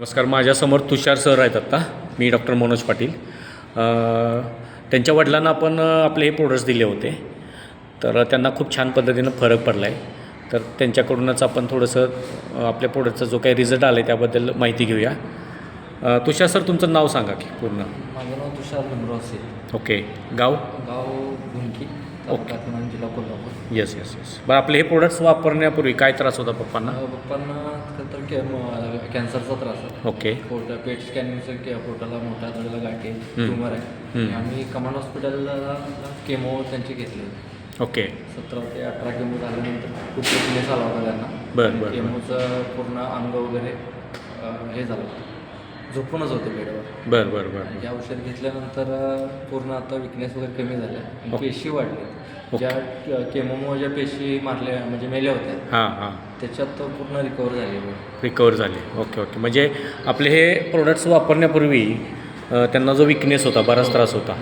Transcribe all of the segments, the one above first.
नमस्कार माझ्यासमोर तुषार सर आहेत आत्ता. मी डॉक्टर मनोज पाटील. त्यांच्या वडिलांना आपण आपले हे प्रोडक्ट्स दिले होते. तर त्यांना खूप छान पद्धतीनं फरक पडला आहे तर त्यांच्याकडूनच आपण थोडंसं आपल्या प्रोडक्टचा जो काही रिझल्ट आला आहे त्याबद्दल माहिती घेऊया. तुषार सर तुमचं नाव सांगा की पूर्ण. माझं नाव तुषार भीमराव ओके. गाव? गाव घुमकी तालुका जिल्हा कोल्हापूर येस येस येस बरं आपले हे प्रोडक्ट्स वापरण्यापूर्वी काय त्रास होता पप्पांना? अं, पप्पांना खरं तर कॅ म- कॅन्सरचा त्रास आहे ओके पोट पेट स्कॅनिंगचं के पोटाला मोठ्या तळेला गाठी. ट्युमर आहे. आम्ही कमांड हॉस्पिटलला केमो त्यांचे घेतले ओके सतरा ते अठरा केमो झाल्यानंतर खूप आला होता त्यांना. बरं, बरं. केमोचं पूर्ण अंग वगैरे अं, हे झालं होतं. झोपूनच होते बेडवर. बरं बरं बरं हे औषध घेतल्यानंतर पूर्ण आता विकनेस वगैरे कमी झाल्या. पेशी वाढल्या ओके. ज्या केमोमुळे ज्या पेशी मारल्या म्हणजे मेल्या होत्या हां हां. त्याच्यात तो पूर्ण रिकवर झाले रिकवर झाले. Okay okay. म्हणजे आपले हे प्रोडक्ट्स वापरण्यापूर्वी त्यांना जो विकनेस होता बराच त्रास होता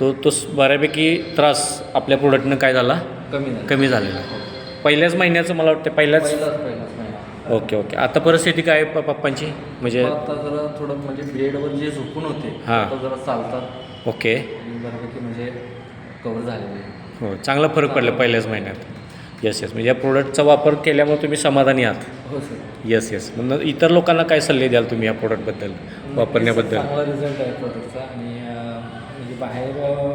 तो तो बऱ्यापैकी त्रास आपल्या प्रोडक्टनं काय झाला? कमी कमी झालेला. पहिल्याच महिन्याचं मला वाटतं पहिल्याच ओके ओके. आता परिस्थिती काय आहे प- पप्पांची? म्हणजे आता जरा थोडं म्हणजे बेडवर जे झोपून होते हां. आता जरा चालतात. ओके. आणि बऱ्यापैकी म्हणजे कव्हर झालेले हो चांगला फरक पडला पहिल्याच महिन्यात. येस येस म्हणजे या प्रोडक्टचा वापर केल्यामुळे तुम्ही समाधानी आहात. हो सर येस येस मग इतर लोकांना काय सल्ले द्याल तुम्ही या प्रोडक्टबद्दल वापरण्याबद्दल? चांगला रिझल्ट आहे प्रोडक्टचा आणि अ, म्हणजे बाहेर अ,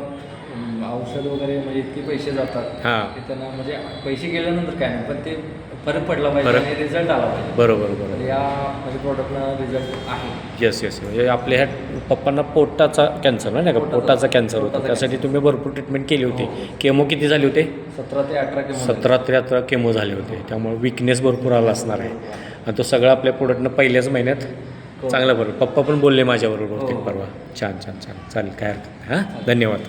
औषध वगैरे म्हणजे इतके पैसे जातात हां. त्यांना म्हणजे पैसे गेल्यानंतर काय नाही पण ते फरक पडला पाहिजे फरक- आणि रिझल्ट आला पाहिजे. बरोबर बरोबर. तर या म्हणजे प्रॉडक्टला रिझल्ट आहे. येस येस म्हणजे आपल्या ह्या पप्पांना पोटाचा कॅन्सर नाही का? पोटाचा- पोटाचा कॅन्सर होता. पोटाचा त्यासाठी. तुम्ही भरपूर ट्रीटमेंट केली होती. केमो किती झाले होते? सतरा ते अठरा किलो सतरा ते अठरा केमो झाले होते. त्यामुळे विकनेस भरपूर आला असणार आहे. आणि तो सगळा आपल्या प्रोडक्टनं पहिल्याच महिन्यात चांगला बरोबर पप्पा पण बोलले माझ्याबरोबर बहुतेक हो. परवा. छान छान छान. चालेल काय हरकत नाही हां? धन्यवाद.